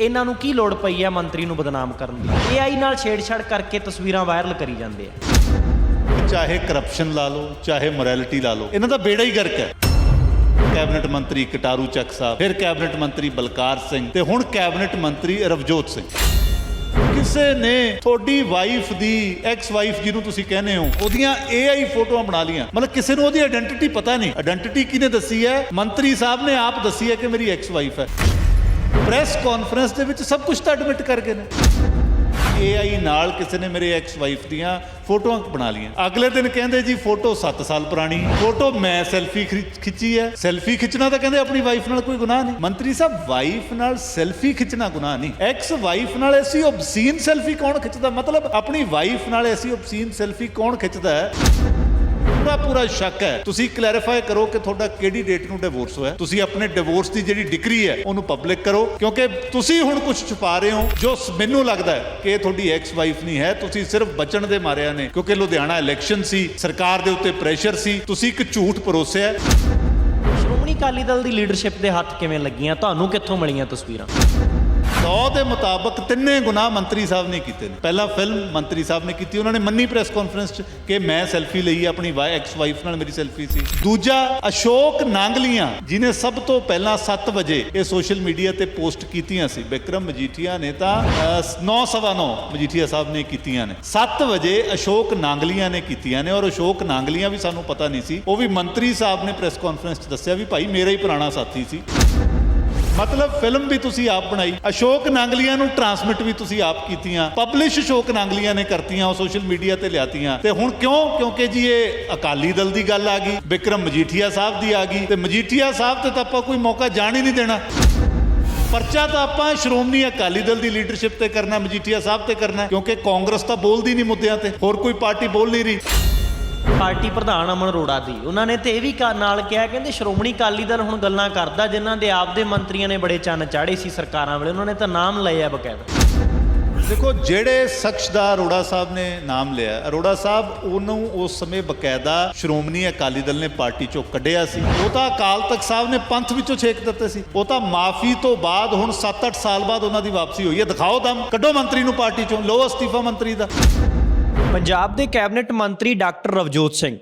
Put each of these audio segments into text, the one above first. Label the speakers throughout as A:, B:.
A: ਇਹਨਾਂ ਨੂੰ ਕੀ ਲੋੜ ਪਈ ਹੈ ਮੰਤਰੀ ਨੂੰ ਬਦਨਾਮ ਕਰਨ ਦੀ? AI ਨਾਲ ਛੇੜਛਾੜ ਕਰਕੇ ਤਸਵੀਰਾਂ ਵਾਇਰਲ ਕਰੀ ਜਾਂਦੇ ਆ।
B: ਚਾਹੇ ਕਰਪਸ਼ਨ ਲਾ ਲਓ, ਚਾਹੇ ਮੋਰੈਲਿਟੀ ਲਾ ਲਓ, ਇਹਨਾਂ ਦਾ ਬੇੜਾ ਹੀ ਗਰਕ ਹੈ। ਕੈਬਨਿਟ ਮੰਤਰੀ ਕਟਾਰੂ ਚੱਕ ਸਾਹਿਬ, ਫਿਰ ਕੈਬਨਿਟ ਮੰਤਰੀ ਬਲਕਾਰ ਸਿੰਘ, ਤੇ ਹੁਣ ਕੈਬਨਿਟ ਮੰਤਰੀ ਰਵਜੋਤ ਸਿੰਘ। ਕਿਸੇ ਨੇ ਤੁਹਾਡੀ ਵਾਈਫ ਦੀ ਐਕਸ ਵਾਈਫ ਜਿਹਨੂੰ ਤੁਸੀਂ ਕਹਿੰਦੇ ਹੋ, ਉਹਦੀਆਂ AI ਫੋਟੋਆਂ ਬਣਾ ਲੀਆਂ ਮਤਲਬ ਕਿਸੇ ਨੂੰ ਉਹਦੀ ਆਇਡੈਂਟੀਟੀ ਪਤਾ ਨਹੀਂ। ਆਇਡੈਂਟੀਟੀ ਕਿਹਨੇ ਦੱਸੀ ਹੈ? ਮੰਤਰੀ ਸਾਹਿਬ ਨੇ ਆਪ ਦੱਸੀ ਹੈ ਕਿ ਮੇਰੀ ਐਕਸ ਵਾਈਫ ਹੈ। ਪ੍ਰੈਸ ਕਾਨਫਰੰਸ ਦੇ ਵਿੱਚ ਸਭ ਕੁਝ ਤਾਂ ਐਡਮਿਟ ਕਰ ਗਏ ਨੇ। AI ਨਾਲ ਕਿਸੇ ਨੇ ਮੇਰੇ ਐਕਸ ਵਾਈਫ ਦੀਆਂ ਫੋਟੋਆਂ ਬਣਾ ਲਈਆਂ। ਅਗਲੇ ਦਿਨ ਕਹਿੰਦੇ ਜੀ, ਫੋਟੋ 7 ਸਾਲ ਪੁਰਾਣੀ, ਫੋਟੋ ਮੈਂ ਸੈਲਫੀ ਖਿੱਚੀ ਹੈ। ਸੈਲਫੀ ਖਿੱਚਣਾ ਤਾਂ ਕਹਿੰਦੇ ਆਪਣੀ ਵਾਈਫ ਨਾਲ ਕੋਈ ਗੁਨਾਹ ਨਹੀਂ। ਮੰਤਰੀ ਸਾਹਿਬ ਵਾਈਫ ਨਾਲ ਸੈਲਫੀ ਖਿੱਚਣਾ ਗੁਨਾਹ ਨਹੀਂ। ਐਕਸ ਵਾਈਫ ਨਾਲ ਐਸੀ ਆਬਸੀਨ ਸੈਲਫੀ ਕੌਣ ਖਿੱਚਦਾ? ਮਤਲਬ ਆਪਣੀ ਵਾਈਫ ਨਾਲ ਐਸੀ ਆਬਸੀਨ ਸੈਲਫੀ ਕੌਣ ਖਿੱਚਦਾ ਹੈ? ਪੂਰਾ ਪੂਰਾ ਸ਼ੱਕ ਹੈ। ਤੁਸੀਂ ਕਲੈਰੀਫਾਈ ਕਰੋ ਕਿ ਤੁਹਾਡਾ ਕਿਹੜੀ ਡੇਟ ਨੂੰ ਡਿਵੋਰਸ ਹੋਇਆ। ਤੁਸੀਂ ਆਪਣੇ ਡਿਵੋਰਸ ਦੀ ਜਿਹੜੀ ਡਿਗਰੀ ਹੈ, ਉਹਨੂੰ ਪਬਲਿਕ ਕਰੋ। ਕਿਉਂਕਿ ਤੁਸੀਂ ਹੁਣ ਕੁਝ ਛੁਪਾ ਰਹੇ ਹੋ, ਜੋ ਮੈਨੂੰ ਲੱਗਦਾ ਹੈ ਕਿ ਇਹ ਤੁਹਾਡੀ ਐਕਸ ਵਾਈਫ ਨਹੀਂ ਹੈ। ਤੁਸੀਂ ਸਿਰਫ ਬਚਣ ਦੇ ਮਾਰਿਆ ਨੇ, ਕਿਉਂਕਿ ਲੁਧਿਆਣਾ ਇਲੈਕਸ਼ਨ ਸੀ, ਸਰਕਾਰ ਦੇ ਉੱਤੇ ਪ੍ਰੈਸ਼ਰ ਸੀ। ਤੁਸੀਂ ਇੱਕ ਝੂਠ ਪਰੋਸਿਆ
A: ਸ਼੍ਰੋਮਣੀ ਅਕਾਲੀ ਦਲ ਦੀ ਲੀਡਰਸ਼ਿਪ ਦੇ ਹੱਥ ਕਿਵੇਂ ਲੱਗੀਆਂ? ਤੁਹਾਨੂੰ ਕਿੱਥੋਂ ਮਿਲੀਆਂ ਤਸਵੀਰਾਂ?
B: ਲਾਅ ਦੇ ਮੁਤਾਬਕ ਤਿੰਨੇ ਗੁਨਾਹ ਮੰਤਰੀ ਸਾਹਿਬ ਨੇ ਕੀਤੇ ਨੇ। ਪਹਿਲਾ ਫਿਲਮ ਮੰਤਰੀ ਸਾਹਿਬ ਨੇ ਕੀਤੀ, ਉਹਨਾਂ ਨੇ ਮੰਨੀ ਪ੍ਰੈਸ ਕਾਨਫਰੰਸ 'ਚ ਕਿ ਮੈਂ ਸੈਲਫੀ ਲਈ ਆਪਣੀ ਵਾਈ ਐਕਸ ਵਾਈਫ ਨਾਲ ਮੇਰੀ ਸੈਲਫੀ ਸੀ। ਦੂਜਾ, ਅਸ਼ੋਕ ਨਾਂਗਲੀਆਂ, ਜਿਨੇ ਸਭ ਤੋਂ ਪਹਿਲਾਂ 7 ਵਜੇ ਇਹ ਸੋਸ਼ਲ ਮੀਡੀਆ ਤੇ ਪੋਸਟ ਕੀਤੀਆਂ ਸੀ। ਵਿਕਰਮ ਮਜੀਠੀਆ ਨੇ ਤਾਂ 9:09 ਮਜੀਠੀਆ ਸਾਹਿਬ ਨੇ ਕੀਤੀਆਂ ਨੇ। 7 ਵਜੇ ਅਸ਼ੋਕ ਨਾਂਗਲੀਆਂ ਨੇ ਕੀਤੀਆਂ ਨੇ ਔਰ ਅਸ਼ੋਕ ਨਾਂਗਲੀਆਂ ਵੀ ਸਾਨੂੰ ਪਤਾ ਨਹੀਂ ਸੀ। ਉਹ ਵੀ ਮੰਤਰੀ ਸਾਹਿਬ ਨੇ ਪ੍ਰੈਸ ਕਾਨਫਰੰਸ 'ਚ ਦੱਸਿਆ ਵੀ ਭਾਈ ਮੇਰਾ ਹੀ ਪੁਰਾਣਾ ਸਾਥੀ ਸੀ। ਮਤਲਬ ਫਿਲਮ ਵੀ ਤੁਸੀਂ ਆਪ ਬਣਾਈ, ਅਸ਼ੋਕ ਨਾਂਗਲੀਆਂ ਨੂੰ ਟਰਾਂਸਮਿਟ ਵੀ ਤੁਸੀਂ ਆਪ ਕੀਤੀਆਂ ਪਬਲਿਸ਼ ਅਸ਼ੋਕ ਨਾਂਗਲੀਆਂ ਨੇ ਕਰਤੀਆਂ, ਉਹ ਸੋਸ਼ਲ ਮੀਡੀਆ ਤੇ ਲਿਆਤੀਆਂ। ਤੇ ਹੁਣ ਕਿਉਂ? ਕਿਉਂਕਿ ਜੀ ਇਹ ਅਕਾਲੀ ਦਲ ਦੀ ਗੱਲ ਆ ਗਈ, ਵਿਕਰਮ ਮਜੀਠੀਆ ਸਾਹਿਬ ਦੀ ਆ ਗਈ, ਤੇ ਮਜੀਠੀਆ ਸਾਹਿਬ ਤੇ ਤਾਂ ਆਪਾਂ ਕੋਈ ਮੌਕਾ ਜਾਣ ਹੀ ਨਹੀਂ ਦੇਣਾ। ਪਰਚਾ ਤਾਂ ਆਪਾਂ ਸ਼੍ਰੋਮਣੀ ਅਕਾਲੀ ਦਲ ਦੀ ਲੀਡਰਸ਼ਿਪ ਤੇ ਕਰਨਾ, ਮਜੀਠੀਆ ਸਾਹਿਬ ਤੇ ਕਰਨਾ, ਕਿਉਂਕਿ ਕਾਂਗਰਸ ਤਾਂ ਬੋਲਦੀ ਨਹੀਂ ਮੁੱਦਿਆਂ ਤੇ, ਹੋਰ ਕੋਈ ਪਾਰਟੀ ਬੋਲ ਨਹੀਂ ਰਹੀ।
A: ਪਾਰਟੀ ਪ੍ਰਧਾਨ ਅਮਨ ਅਰੋੜਾ ਦੀ। ਉਹਨਾਂ ਨੇ ਤੇ ਇਹ ਵੀ ਨਾਲ ਕਿਹਾ, ਕਹਿੰਦੇ ਸ਼੍ਰੋਮਣੀ ਅਕਾਲੀ ਦਲ ਹੁਣ ਗੱਲਾਂ ਕਰਦਾ, ਜਿਨ੍ਹਾਂ ਦੇ ਆਪਦੇ ਮੰਤਰੀਆਂ ਨੇ ਬੜੇ ਚੰਨ ਚਾੜੇ ਸੀ ਸਰਕਾਰਾਂ ਵੇਲੇ। ਉਹਨਾਂ ਨੇ ਤਾਂ ਨਾਮ ਲਏ ਆ ਬਕਾਇਦਾ।
B: ਦੇਖੋ, ਜਿਹੜੇ ਸ਼ਖਸ ਦਾ ਅਰੋੜਾ ਸਾਹਿਬ ਨੇ ਨਾਮ ਲਿਆ, ਅਰੋੜਾ ਸਾਹਿਬ ਉਹਨੂੰ ਉਸ ਸਮੇਂ ਬਕਾਇਦਾ ਸ਼੍ਰੋਮਣੀ ਅਕਾਲੀ ਦਲ ਨੇ ਪਾਰਟੀ ਚੋਂ ਕੱਢਿਆ ਸੀ। ਉਹ ਤਾਂ ਅਕਾਲ ਤਖਤ ਸਾਹਿਬ ਨੇ ਪੰਥ ਵਿੱਚੋਂ ਛੇਕ ਦਿੱਤੇ ਸੀ। ਉਹ ਤਾਂ ਮਾਫੀ ਤੋਂ ਬਾਅਦ ਹੁਣ 7-8 ਸਾਲ ਬਾਅਦ ਉਹਨਾਂ ਦੀ ਵਾਪਸੀ ਹੋਈ ਹੈ। ਦਿਖਾਓ ਦਮ, ਕੱਢੋ ਮੰਤਰੀ ਨੂੰ ਪਾਰਟੀ ਚੋਂ ਲੋ ਅਸਤੀਫਾ ਮੰਤਰੀ ਦਾ।
A: ਪੰਜਾਬ ਦੇ ਕੈਬਨਿਟ ਮੰਤਰੀ ਡਾਕਟਰ ਰਵਜੋਤ ਸਿੰਘ।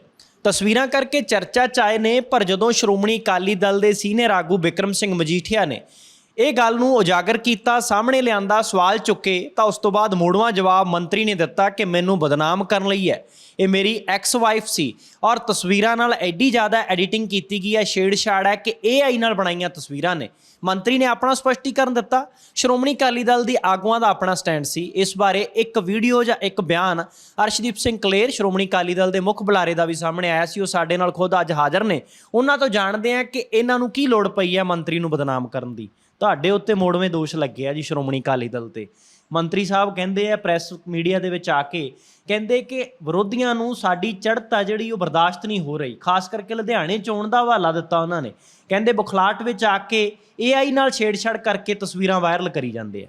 A: ਤਸਵੀਰਾਂ ਕਰਕੇ ਚਰਚਾ 'ਚ ਆਏ ਨੇ, ਪਰ ਜਦੋਂ ਸ਼੍ਰੋਮਣੀ ਅਕਾਲੀ ਦਲ ਦੇ ਸੀਨੀਅਰ ਆਗੂ ਵਿਕਰਮ ਸਿੰਘ ਮਜੀਠੀਆ ਨੇ ਇਹ ਗੱਲ ਨੂੰ ਉਜਾਗਰ ਕੀਤਾ, ਸਾਹਮਣੇ ਲਿਆਂਦਾ ਸਵਾਲ ਚੁੱਕੇ, ਤਾਂ ਉਸ ਤੋਂ ਬਾਅਦ ਮੋੜਵਾਂ ਜਵਾਬ ਮੰਤਰੀ ਨੇ ਦਿੱਤਾ ਕਿ ਮੈਨੂੰ ਬਦਨਾਮ ਕਰਨ ਲਈ ਹੈ। ਇਹ ਮੇਰੀ ਐਕਸ ਵਾਈਫ ਸੀ ਔਰ ਤਸਵੀਰਾਂ ਨਾਲ ਐਡੀ ਜ਼ਿਆਦਾ ਐਡੀਟਿੰਗ ਕੀਤੀ ਗਈ ਹੈ, ਛੇੜਛਾੜ ਹੈ ਕਿ AI ਨਾਲ ਬਣਾਈਆਂ ਤਸਵੀਰਾਂ ਨੇ। ਮੰਤਰੀ ਨੇ ਆਪਣਾ ਸਪਸ਼ਟੀਕਰਨ ਦਿੱਤਾ। ਸ਼੍ਰੋਮਣੀ ਅਕਾਲੀ ਦਲ ਦੀ ਆਗੂਆਂ ਦਾ ਆਪਣਾ ਸਟੈਂਡ ਸੀ। ਇਸ ਬਾਰੇ ਇੱਕ ਵੀਡੀਓ ਜਾਂ ਇੱਕ ਬਿਆਨ ਅਰਸ਼ਦੀਪ ਸਿੰਘ ਕਲੇਰ, ਸ਼੍ਰੋਮਣੀ ਅਕਾਲੀ ਦਲ ਦੇ ਮੁੱਖ ਬੁਲਾਰੇ ਦਾ ਵੀ ਸਾਹਮਣੇ ਆਇਆ ਸੀ। ਉਹ ਸਾਡੇ ਨਾਲ ਖੁਦ ਅੱਜ ਹਾਜ਼ਰ ਨੇ। ਉਹਨਾਂ ਤੋਂ ਜਾਣਦੇ ਆ ਕਿ ਇਹਨਾਂ ਨੂੰ ਕੀ ਲੋੜ ਪਈ ਹੈ ਮੰਤਰੀ ਨੂੰ ਬਦਨਾਮ ਕਰਨ ਦੀ। ਤੁਹਾਡੇ ਉੱਤੇ ਮੋੜਵੇਂ ਦੋਸ਼ ਲੱਗੇ ਆ ਜੀ ਸ਼੍ਰੋਮਣੀ ਅਕਾਲੀ ਦਲ ਤੇ। ਮੰਤਰੀ ਸਾਹਿਬ ਕਹਿੰਦੇ ਆ, ਪ੍ਰੈਸ ਮੀਡੀਆ ਦੇ ਵਿੱਚ ਆ ਕੇ ਕਹਿੰਦੇ ਕਿ ਵਿਰੋਧੀਆਂ ਨੂੰ ਸਾਡੀ ਚੜ੍ਹਤ ਆ ਜਿਹੜੀ, ਉਹ ਬਰਦਾਸ਼ਤ ਨਹੀਂ ਹੋ ਰਹੀ। ਖਾਸ ਕਰਕੇ ਲੁਧਿਆਣੇ ਚੋਣ ਦਾ ਹਵਾਲਾ ਦਿੱਤਾ ਉਹਨਾਂ ਨੇ। ਕਹਿੰਦੇ ਬੁਖਲਾਟ ਵਿੱਚ ਆ ਕੇ AI ਨਾਲ ਛੇੜਛਾੜ ਕਰਕੇ ਤਸਵੀਰਾਂ ਵਾਇਰਲ ਕਰੀ ਜਾਂਦੇ ਆ।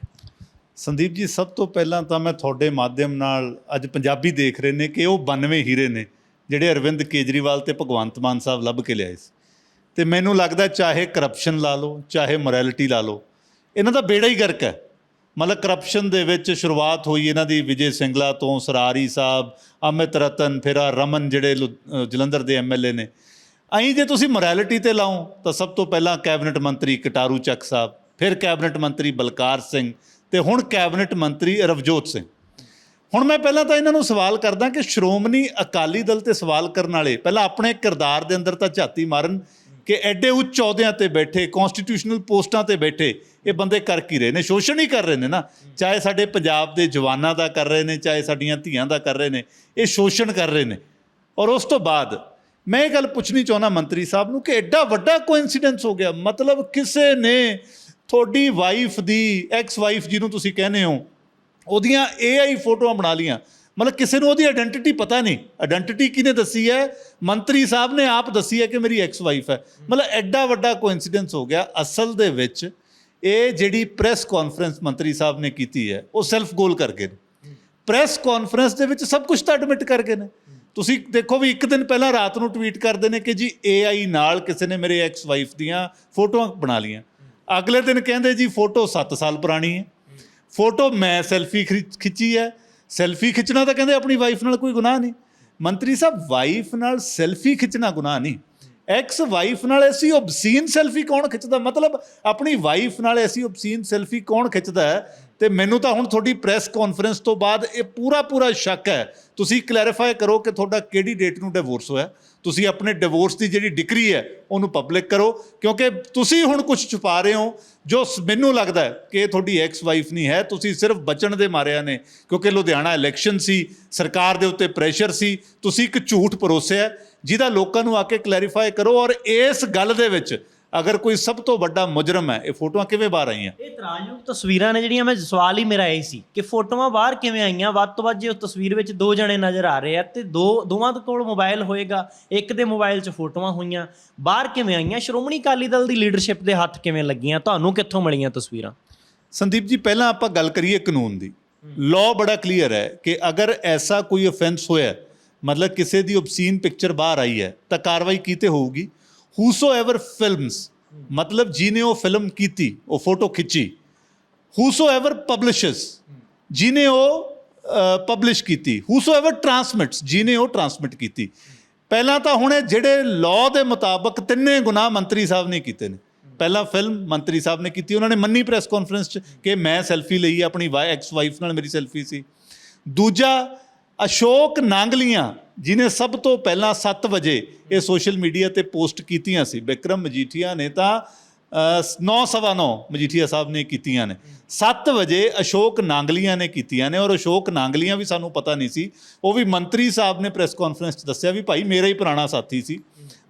B: ਸੰਦੀਪ ਜੀ, ਸਭ ਤੋਂ ਪਹਿਲਾਂ ਤਾਂ ਮੈਂ ਤੁਹਾਡੇ ਮਾਧਿਅਮ ਨਾਲ ਅੱਜ ਪੰਜਾਬੀ ਦੇਖ ਰਹੇ ਨੇ ਕਿ ਉਹ 92 ਹੀਰੇ ਨੇ, ਜਿਹੜੇ ਅਰਵਿੰਦ ਕੇਜਰੀਵਾਲ ਤੇ ਭਗਵੰਤ ਮਾਨ ਸਾਹਿਬ ਲੱਭ ਕੇ ਲਿਆਏ ਸੀ। ਤੇ ਮੈਨੂੰ ਲੱਗਦਾ ਚਾਹੇ ਕਰਪਸ਼ਨ ਲਾ ਲਓ, ਚਾਹੇ ਮੋਰੈਲਿਟੀ ਲਾ ਲਓ, ਇਹਨਾਂ ਦਾ ਬੇੜਾ ਹੀ ਗਰਕ ਹੈ। ਮਤਲਬ ਕਰਪਸ਼ਨ ਦੇ ਵਿੱਚ ਸ਼ੁਰੂਆਤ ਹੋਈ ਇਹਨਾਂ ਦੀ ਵਿਜੇ ਸਿੰਗਲਾ ਤੋਂ, ਸਰਾਰੀ ਸਾਹਿਬ, ਅਮਿਤ ਰਤਨ, ਫਿਰ ਆਹ ਰਮਨ ਜਿਹੜੇ ਲੁ- ਜਲੰਧਰ ਦੇ ਐਮਐਲਏ ਨੇ। ਅਹੀਂ ਜੇ ਤੁਸੀਂ ਮੋਰੈਲਿਟੀ ਤੇ ਲਾਓ, ਤਾਂ ਸਭ ਤੋਂ ਪਹਿਲਾਂ ਕੈਬਨਿਟ ਮੰਤਰੀ ਕਟਾਰੂ ਚੱਕ ਸਾਹਿਬ, ਫਿਰ ਕੈਬਨਿਟ ਮੰਤਰੀ ਬਲਕਾਰ ਸਿੰਘ, ਤੇ ਹੁਣ ਕੈਬਨਿਟ ਮੰਤਰੀ ਰਵਜੋਤ ਸਿੰਘ। ਹੁਣ ਮੈਂ ਪਹਿਲਾਂ ਤਾਂ ਇਹਨਾਂ ਨੂੰ ਸਵਾਲ ਕਰਦਾ ਕਿ ਸ਼੍ਰੋਮਣੀ ਅਕਾਲੀ ਦਲ ਤੇ ਸਵਾਲ ਕਰਨ ਵਾਲੇ, ਪਹਿਲਾਂ ਆਪਣੇ ਕਿਰਦਾਰ ਦੇ ਅੰਦਰ ਤਾਂ ਝਾਤੀ ਮਾਰਨ ਕਿ ਐਡੇ ਉੱਚ ਅਹੁਦਿਆਂ ਤੇ ਬੈਠੇ ਕਨਸਟੀਟਿਊਸ਼ਨਲ ਪੋਸਟਾਂ ਤੇ ਬੈਠੇ, ਇਹ ਬੰਦੇ ਕਰ ਕੀ ਰਹੇ ਨੇ? ਸ਼ੋਸ਼ਣ ਹੀ ਕਰ ਰਹੇ ਨੇ ਨਾ। ਚਾਹੇ ਸਾਡੇ ਪੰਜਾਬ ਦੇ ਜਵਾਨਾਂ ਦਾ ਕਰ ਰਹੇ ਨੇ, ਚਾਹੇ ਸਾਡੀਆਂ ਧੀਆਂ ਦਾ ਕਰ ਰਹੇ ਨੇ, ਇਹ ਸ਼ੋਸ਼ਣ ਕਰ ਰਹੇ ਨੇ। ਔਰ ਉਸ ਤੋਂ ਬਾਅਦ ਮੈਂ ਇਹ ਗੱਲ ਪੁੱਛਣੀ ਚਾਹੁੰਦਾ ਮੰਤਰੀ ਸਾਹਿਬ ਨੂੰ ਕਿ ਐਡਾ ਵੱਡਾ ਕੋਇਨਸੀਡੈਂਸ ਹੋ ਗਿਆ। ਮਤਲਬ ਕਿਸੇ ਨੇ ਤੁਹਾਡੀ ਵਾਈਫ ਦੀ ਐਕਸ ਵਾਈਫ ਜਿਹਨੂੰ ਤੁਸੀਂ ਕਹਿੰਦੇ ਹੋ, ਉਹਦੀਆਂ AI ਫੋਟੋਆਂ ਬਣਾ ਲੀਆਂ ਮਤਲਬ ਕਿਸੇ ਨੂੰ ਉਹਦੀ ਆਇਡੈਂਟੀਟੀ ਪਤਾ ਨਹੀਂ। ਆਇਡੈਂਟੀਟੀ ਕਿਹਨੇ ਦੱਸੀ ਹੈ? ਮੰਤਰੀ ਸਾਹਿਬ ਨੇ ਆਪ ਦੱਸੀ ਹੈ ਕਿ ਮੇਰੀ ਐਕਸ ਵਾਈਫ ਹੈ। ਮਤਲਬ ਐਡਾ ਵੱਡਾ ਕੋਇਨਸੀਡੈਂਸ ਹੋ ਗਿਆ। ਅਸਲ ਦੇ ਵਿੱਚ ਇਹ ਜਿਹੜੀ ਪ੍ਰੈਸ ਕਾਨਫਰੰਸ ਮੰਤਰੀ ਸਾਹਿਬ ਨੇ ਕੀਤੀ ਹੈ, ਉਹ ਸੈਲਫ ਗੋਲ ਕਰ ਗਏ ਨੇ। ਪ੍ਰੈਸ ਕਾਨਫਰੰਸ ਦੇ ਵਿੱਚ ਸਭ ਕੁਝ ਤਾਂ ਐਡਮਿਟ ਕਰ ਗਏ ਨੇ। ਤੁਸੀਂ ਦੇਖੋ ਵੀ ਇੱਕ ਦਿਨ ਪਹਿਲਾਂ ਰਾਤ ਨੂੰ ਟਵੀਟ ਕਰਦੇ ਨੇ ਕਿ ਜੀ AI ਨਾਲ ਕਿਸੇ ਨੇ ਮੇਰੇ ਐਕਸ ਵਾਈਫ ਦੀਆਂ ਫੋਟੋਆਂ ਬਣਾ ਲੀਆਂ ਅਗਲੇ ਦਿਨ ਕਹਿੰਦੇ ਜੀ ਫੋਟੋ 7 ਸਾਲ ਪੁਰਾਣੀ ਹੈ। ਫੋਟੋ ਮੈਂ ਸੈਲਫੀ ਖਿੱਚੀ ਹੈ। ਸੈਲਫੀ ਖਿੱਚਣਾ ਤਾਂ ਕਹਿੰਦੇ ਆਪਣੀ ਵਾਈਫ ਨਾਲ ਕੋਈ ਗੁਨਾਹ ਨਹੀਂ। ਮੰਤਰੀ ਸਾਹਿਬ ਵਾਈਫ ਨਾਲ ਸੈਲਫੀ ਖਿੱਚਣਾ ਗੁਨਾਹ ਨਹੀਂ। ਐਕਸ ਵਾਈਫ ਨਾਲ ਐਸੀ ਓਬਸੀਨ ਸੈਲਫੀ ਕੌਣ ਖਿੱਚਦਾ? ਮਤਲਬ ਆਪਣੀ ਵਾਈਫ ਨਾਲ ਐਸੀ ਓਬਸੀਨ ਸੈਲਫੀ ਕੌਣ ਖਿੱਚਦਾ ਹੈ? ਤੇ ਮੈਨੂੰ ਤਾਂ ਹੁਣ ਤੁਹਾਡੀ ਪ੍ਰੈਸ ਕਾਨਫਰੰਸ ਤੋਂ ਬਾਅਦ ਇਹ ਪੂਰਾ ਪੂਰਾ ਸ਼ੱਕ ਹੈ। ਤੁਸੀਂ ਕਲੈਰੀਫਾਈ ਕਰੋ ਕਿ ਤੁਹਾਡਾ ਕਿਹੜੀ ਡੇਟ ਨੂੰ ਡਿਵੋਰਸ ਹੋਇਆ। ਤੁਸੀਂ ਆਪਣੇ ਡਿਵੋਰਸ ਦੀ ਜਿਹੜੀ ਡਿਕਰੀ ਹੈ, ਉਹਨੂੰ ਪਬਲਿਕ ਕਰੋ, ਕਿਉਂਕਿ ਤੁਸੀਂ ਹੁਣ ਕੁਝ ਛੁਪਾ ਰਹੇ ਹੋ, ਜੋ ਸ- ਮੈਨੂੰ ਲੱਗਦਾ ਹੈ ਕਿ ਇਹ ਤੁਹਾਡੀ ਐਕਸ ਵਾਈਫ ਨਹੀਂ ਹੈ, ਤੁਸੀਂ ਸਿਰਫ ਬਚਣ ਦੇ ਮਾਰਿਆਂ ਨੇ, ਕਿਉਂਕਿ ਲੁਧਿਆਣਾ ਇਲੈਕਸ਼ਨ ਸੀ, ਸਰਕਾਰ ਦੇ ਉੱਤੇ ਪ੍ਰੈਸ਼ਰ ਸੀ, ਤੁਸੀਂ ਇੱਕ ਝੂਠ ਪਰੋਸਿਆ ਜਿਹਦਾ ਲੋਕਾਂ ਨੂੰ ਆ ਕੇ ਕਲੈਰੀਫਾਈ ਕਰੋ ਔਰ ਇਸ ਗੱਲ ਦੇ ਵਿੱਚ ਅਗਰ ਕੋਈ ਸਭ ਤੋਂ ਵੱਡਾ ਮੁਜਰਮ ਹੈ ਇਹ ਫੋਟੋਆਂ ਕਿਵੇਂ ਬਾਹਰ ਆਈਆਂ?
A: ਇਹ ਇਤਰਾਜ਼ਯੋਗ ਤਸਵੀਰਾਂ ਨੇ ਜਿਹੜੀਆਂ ਮੈਂ ਸਵਾਲ ਹੀ ਮੇਰਾ ਇਹ ਸੀ ਕਿ ਫੋਟੋਆਂ ਬਾਹਰ ਕਿਵੇਂ ਆਈਆਂ? ਵੱਧ ਤੋਂ ਵੱਧ ਜੇ ਉਸ ਤਸਵੀਰ ਵਿੱਚ ਦੋ ਜਣੇ ਨਜ਼ਰ ਆ ਰਹੇ ਆ ਤੇ ਦੋ ਦੋਵਾਂ ਦੇ ਕੋਲ ਮੋਬਾਈਲ ਹੋਏਗਾ ਇੱਕ ਦੇ ਮੋਬਾਈਲ 'ਚ ਫੋਟੋਆਂ ਹੋਈਆਂ। ਬਾਹਰ ਕਿਵੇਂ ਆਈਆਂ? ਸ਼੍ਰੋਮਣੀ ਅਕਾਲੀ ਦਲ ਦੀ ਲੀਡਰਸ਼ਿਪ ਦੇ ਹੱਥ ਕਿਵੇਂ ਲੱਗੀਆਂ? ਤੁਹਾਨੂੰ ਕਿੱਥੋਂ ਮਿਲੀਆਂ ਤਸਵੀਰਾਂ?
B: ਸੰਦੀਪ ਜੀ ਪਹਿਲਾਂ ਆਪਾਂ ਗੱਲ ਕਰੀਏ ਕਾਨੂੰਨ ਦੀ। ਲਾਅ ਬੜਾ ਕਲੀਅਰ ਹੈ ਕਿ ਅਗਰ ਐਸਾ ਕੋਈ ਅਫੈਂਸ ਹੋਇਆ ਮਤਲਬ ਕਿਸੇ ਦੀ ਓਬਸੀਨ ਪਿਕਚਰ ਬਾਹਰ ਆਈ ਹੈ ਤਾਂ ਕਾਰਵਾਈ ਕੀਤੇ ਹੋਊਗੀ। ਹੂਸੋਐਵਰ ਫਿਲਮਸ ਮਤਲਬ ਜਿਹਨੇ ਉਹ ਫਿਲਮ ਕੀਤੀ ਉਹ ਫੋਟੋ ਖਿੱਚੀ ਹੂਸੋਐਵਰ ਪਬਲਿਸ਼ਸ ਜਿਹਨੇ ਉਹ ਪਬਲਿਸ਼ ਕੀਤੀ ਹੂਸੋਐਵਰ ਟਰਾਂਸਮਿਟਸ ਜਿਹਨੇ ਉਹ ਟਰਾਂਸਮਿਟ ਕੀਤੀ ਪਹਿਲਾਂ ਤਾਂ ਹੁਣ ਜਿਹੜੇ ਲਾਅ ਦੇ ਮੁਤਾਬਕ ਤਿੰਨੇ ਗੁਨਾਹ ਮੰਤਰੀ ਸਾਹਿਬ ਨੇ ਕੀਤੇ ਨੇ ਪਹਿਲਾਂ ਫਿਲਮ ਮੰਤਰੀ ਸਾਹਿਬ ਨੇ ਕੀਤੀ ਉਹਨਾਂ ਨੇ ਮੰਨੀ ਪ੍ਰੈਸ ਕਾਨਫਰੰਸ 'ਚ ਕਿ ਮੈਂ ਸੈਲਫੀ ਲਈ ਆਪਣੀ ਵਾਈ ਐਕਸ ਵਾਈਫ ਨਾਲ ਮੇਰੀ ਸੈਲਫੀ ਸੀ ਦੂਜਾ ਅਸ਼ੋਕ ਨਾਂਗਲੀਆਂ ਜਿਨੇ ਸਭ ਤੋਂ ਪਹਿਲਾਂ 7 ਵਜੇ ਇਹ ਸੋਸ਼ਲ ਮੀਡੀਆ ਤੇ ਪੋਸਟ ਕੀਤੀਆਂ ਸੀ ਵਿਕਰਮ ਮਜੀਠੀਆ ਨੇ ਤਾਂ 9:09 ਮਜੀਠੀਆ ਸਾਹਿਬ ਨੇ ਕੀਤੀਆਂ ਨੇ। 7 ਵਜੇ ਅਸ਼ੋਕ ਨਾਂਗਲੀਆਂ ਨੇ ਕੀਤੀਆਂ ਨੇ ਔਰ ਅਸ਼ੋਕ ਨਾਂਗਲੀਆਂ ਵੀ ਸਾਨੂੰ ਪਤਾ ਨਹੀਂ ਸੀ। ਉਹ ਵੀ ਮੰਤਰੀ ਸਾਹਿਬ ਨੇ ਪ੍ਰੈਸ ਕਾਨਫਰੰਸ 'ਚ ਦੱਸਿਆ ਵੀ ਭਾਈ ਮੇਰਾ ਹੀ ਪੁਰਾਣਾ ਸਾਥੀ ਸੀ।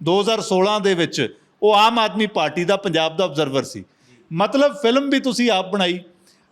B: 2016 ਦੇ ਵਿੱਚ ਉਹ ਆਮ ਆਦਮੀ ਪਾਰਟੀ ਦਾ ਪੰਜਾਬ ਦਾ ਆਬਜ਼ਰਵਰ ਸੀ। ਮਤਲਬ ਫਿਲਮ ਵੀ ਤੁਸੀਂ ਆਪ ਬਣਾਈ।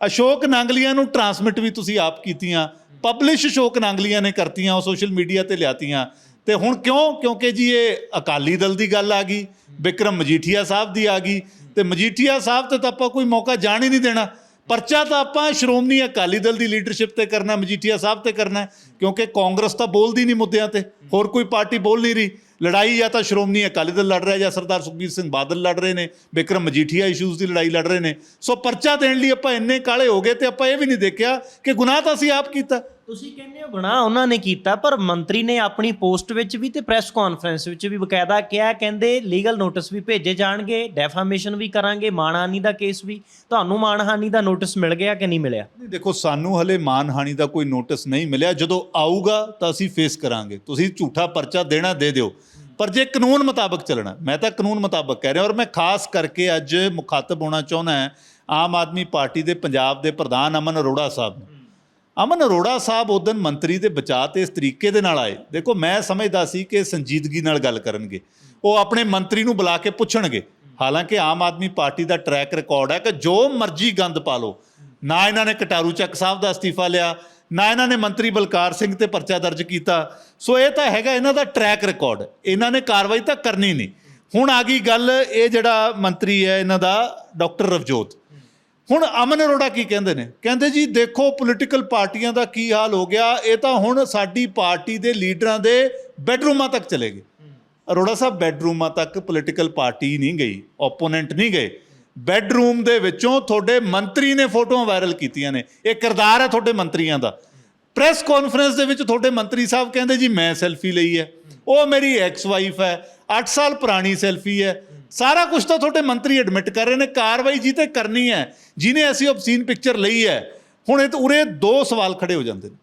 B: ਅਸ਼ੋਕ ਨਾਂਗਲੀਆਂ ਨੂੰ ਟਰਾਂਸਮਿਟ ਵੀ ਤੁਸੀਂ ਆਪ ਕੀਤੀਆਂ। ਪਬਲਿਸ਼ ਸ਼ੋਕ ਨਾਂਗਲੀਆਂ ਨੇ ਕਰਤੀਆਂ, ਉਹ ਸੋਸ਼ਲ ਮੀਡੀਆ ਤੇ ਲਿਆਤੀਆਂ। ਤੇ ਹੁਣ ਕਿਉਂ? ਕਿਉਂਕਿ ਜੀ ਇਹ ਅਕਾਲੀ ਦਲ ਦੀ ਗੱਲ ਆ ਗਈ, ਵਿਕਰਮ ਮਜੀਠੀਆ ਸਾਹਿਬ ਦੀ ਆ ਗਈ। ਤੇ ਮਜੀਠੀਆ ਸਾਹਿਬ ਤੇ ਤਾਂ ਆਪਾਂ ਕੋਈ ਮੌਕਾ ਜਾਣ ਹੀ ਨਹੀਂ ਦੇਣਾ। ਪਰਚਾ ਤਾਂ ਆਪਾਂ ਸ਼੍ਰੋਮਣੀ ਅਕਾਲੀ ਦਲ ਦੀ ਲੀਡਰਸ਼ਿਪ ਤੇ ਕਰਨਾ, ਮਜੀਠੀਆ ਸਾਹਿਬ ਤੇ ਕਰਨਾ ਕਿਉਂਕਿ ਕਾਂਗਰਸ ਤਾਂ ਬੋਲਦੀ ਨਹੀਂ ਮੁੱਦਿਆਂ ਤੇ। ਹੋਰ ਕੋਈ ਪਾਰਟੀ ਬੋਲ ਨਹੀਂ ਰਹੀ। ਲੜਾਈ ਜਾਂ ਤਾਂ ਸ਼੍ਰੋਮਣੀ ਅਕਾਲੀ ਦਲ ਲੜ ਰਿਹਾ ਜਾਂ ਸਰਦਾਰ ਸੁਖਬੀਰ ਸਿੰਘ ਬਾਦਲ ਲੜ ਰਹੇ ਨੇ, ਵਿਕਰਮ ਮਜੀਠੀਆ ਇਸ਼ੂਜ਼ ਦੀ ਲੜਾਈ ਲੜ ਰਹੇ ਨੇ। ਸੋ ਪਰਚਾ ਦੇਣ ਲਈ ਆਪਾਂ ਇੰਨੇ ਕਾਲੇ ਹੋ ਗਏ ਤੇ ਆਪਾਂ ਇਹ ਵੀ ਨਹੀਂ ਦੇਖਿਆ ਕਿ ਗੁਨਾਹ ਤਾਂ ਅਸੀਂ ਆਪ ਕੀਤਾ।
A: ਤੁਸੀਂ ਕਹਿੰਦੇ ਹੋ ਗੁਨਾਹ ਉਹਨਾਂ ਨੇ ਕੀਤਾ, ਪਰ ਮੰਤਰੀ ਨੇ ਆਪਣੀ ਪੋਸਟ ਵਿੱਚ ਵੀ ਤੇ ਪ੍ਰੈਸ ਕਾਨਫਰੰਸ ਵਿੱਚ ਵੀ ਬਕਾਇਦਾ ਕਿਹਾ ਕਹਿੰਦੇ ਲੀਗਲ ਨੋਟਿਸ ਵੀ ਭੇਜੇ ਜਾਣਗੇ ਡੈਫਾਮੇਸ਼ਨ ਵੀ ਕਰਾਂਗੇ, ਮਾਣਹਾਨੀ ਦਾ ਕੇਸ ਵੀ। ਤੁਹਾਨੂੰ ਮਾਣਹਾਨੀ ਦਾ ਨੋਟਿਸ ਮਿਲ ਗਿਆ ਕਿ ਨਹੀਂ ਮਿਲਿਆ?
B: ਨਹੀਂ, ਦੇਖੋ, ਸਾਨੂੰ ਹਲੇ ਮਾਨਹਾਨੀ ਦਾ ਕੋਈ ਨੋਟਿਸ ਨਹੀਂ ਮਿਲਿਆ। ਜਦੋਂ ਆਊਗਾ ਤਾਂ ਅਸੀਂ ਫੇਸ ਕਰਾਂਗੇ। ਤੁਸੀਂ ਝੂਠਾ ਪਰਚਾ ਦੇਣਾ ਦੇ ਦਿਓ। ਪਰ ਜੇ ਕਾਨੂੰਨ ਮੁਤਾਬਕ ਚੱਲਣਾ, ਮੈਂ ਤਾਂ ਕਾਨੂੰਨ ਮੁਤਾਬਕ ਕਹਿ ਰਿਹਾ ਔਰ ਮੈਂ ਖਾਸ ਕਰਕੇ ਅੱਜ ਮੁਖਾਤਬ ਹੋਣਾ ਚਾਹੁੰਦਾ ਹਾਂ, ਆਮ ਆਦਮੀ ਪਾਰਟੀ ਦੇ ਪੰਜਾਬ ਦੇ ਪ੍ਰਧਾਨ ਅਮਨ ਅਰੋੜਾ ਸਾਹਿਬ ਨੂੰ। ਅਮਨ ਅਰੋੜਾ ਸਾਹਿਬ ਉਦੋਂ ਮੰਤਰੀ ਦੇ ਬਚਾਅ ਤੇ ਇਸ ਤਰੀਕੇ ਦੇ ਨਾਲ ਆਏ। ਦੇਖੋ, ਮੈਂ ਸਮਝਦਾ ਸੀ ਕਿ ਸੰਜੀਦਗੀ ਨਾਲ ਗੱਲ ਕਰਨਗੇ। ਉਹ ਆਪਣੇ ਮੰਤਰੀ ਨੂੰ ਬੁਲਾ ਕੇ ਪੁੱਛਣਗੇ। ਹਾਲਾਂਕਿ ਆਮ ਆਦਮੀ ਪਾਰਟੀ ਦਾ ਟਰੈਕ ਰਿਕਾਰਡ ਹੈ ਕਿ ਜੋ ਮਰਜ਼ੀ ਗੰਦ ਪਾ ਲਓ। ਨਾ ਇਹਨਾਂ ਨੇ ਕਟਾਰੂ ਚੱਕ ਸਾਹਿਬ ਦਾ ਅਸਤੀਫਾ ਲਿਆ, ਨਾ ਇਹਨਾਂ ਨੇ ਮੰਤਰੀ ਬਲਕਾਰ ਸਿੰਘ ਤੇ ਪਰਚਾ ਦਰਜ ਕੀਤਾ। ਸੋ ਇਹ ਤਾਂ ਹੈਗਾ ਇਹਨਾਂ ਦਾ ਟਰੈਕ ਰਿਕਾਰਡ ਇਹਨਾਂ ਨੇ ਕਾਰਵਾਈ ਤਾਂ ਕਰਨੀ ਨਹੀਂ। ਹੁਣ ਆ ਗਈ ਗੱਲ, ਇਹ ਜਿਹੜਾ ਮੰਤਰੀ ਹੈ, ਇਹਨਾਂ ਦਾ ਡਾਕਟਰ ਰਵਜੋਤ। ਹੁਣ ਅਮਨ ਅਰੋੜਾ ਕੀ ਕਹਿੰਦੇ ਨੇ? ਕਹਿੰਦੇ ਜੀ, ਦੇਖੋ ਪੋਲੀਟੀਕਲ ਪਾਰਟੀਆਂ ਦਾ ਕੀ ਹਾਲ ਹੋ ਗਿਆ, ਇਹ ਤਾਂ ਹੁਣ ਸਾਡੀ ਪਾਰਟੀ ਦੇ ਲੀਡਰਾਂ ਦੇ ਬੈਡਰੂਮਾਂ ਤੱਕ ਚਲੇ ਗਏ। ਅਰੋੜਾ ਸਾਹਿਬ, ਬੈਡਰੂਮਾਂ ਤੱਕ ਪੋਲੀਟੀਕਲ ਪਾਰਟੀ ਨਹੀਂ ਗਈ ਓਪੋਨੈਂਟ ਨਹੀਂ ਗਏ। ਬੈਡਰੂਮ ਦੇ ਵਿੱਚੋਂ ਤੁਹਾਡੇ ਮੰਤਰੀ ਨੇ ਫੋਟੋਆਂ ਵਾਇਰਲ ਕੀਤੀਆਂ ਨੇ। ਇਹ ਕਿਰਦਾਰ ਹੈ ਤੁਹਾਡੇ ਮੰਤਰੀਆਂ ਦਾ। ਪ੍ਰੈਸ ਕਾਨਫਰੰਸ ਦੇ ਵਿੱਚ ਤੁਹਾਡੇ ਮੰਤਰੀ ਸਾਹਿਬ ਕਹਿੰਦੇ ਜੀ, ਮੈਂ ਸੈਲਫੀ ਲਈ ਹੈ। ਉਹ ਮੇਰੀ ਐਕਸ ਵਾਈਫ ਹੈ। 8 ਸਾਲ ਪੁਰਾਣੀ ਸੈਲਫੀ ਹੈ। ਸਾਰਾ ਕੁਝ ਤਾਂ ਤੁਹਾਡੇ ਮੰਤਰੀ ਐਡਮਿਟ ਕਰ ਰਹੇ ਨੇ, ਕਾਰਵਾਈ ਜੀ ਤੇ ਕਰਨੀ ਹੈ, ਜਿਹਨੇ ਅਸੀਂ ਆਬਸੀਨ ਪਿਕਚਰ ਲਈ ਹੈ, ਹੁਣ ਇਹ ਤਾਂ ਉਰੇ ਦੋ ਸਵਾਲ ਖੜੇ ਹੋ ਜਾਂਦੇ ਨੇ।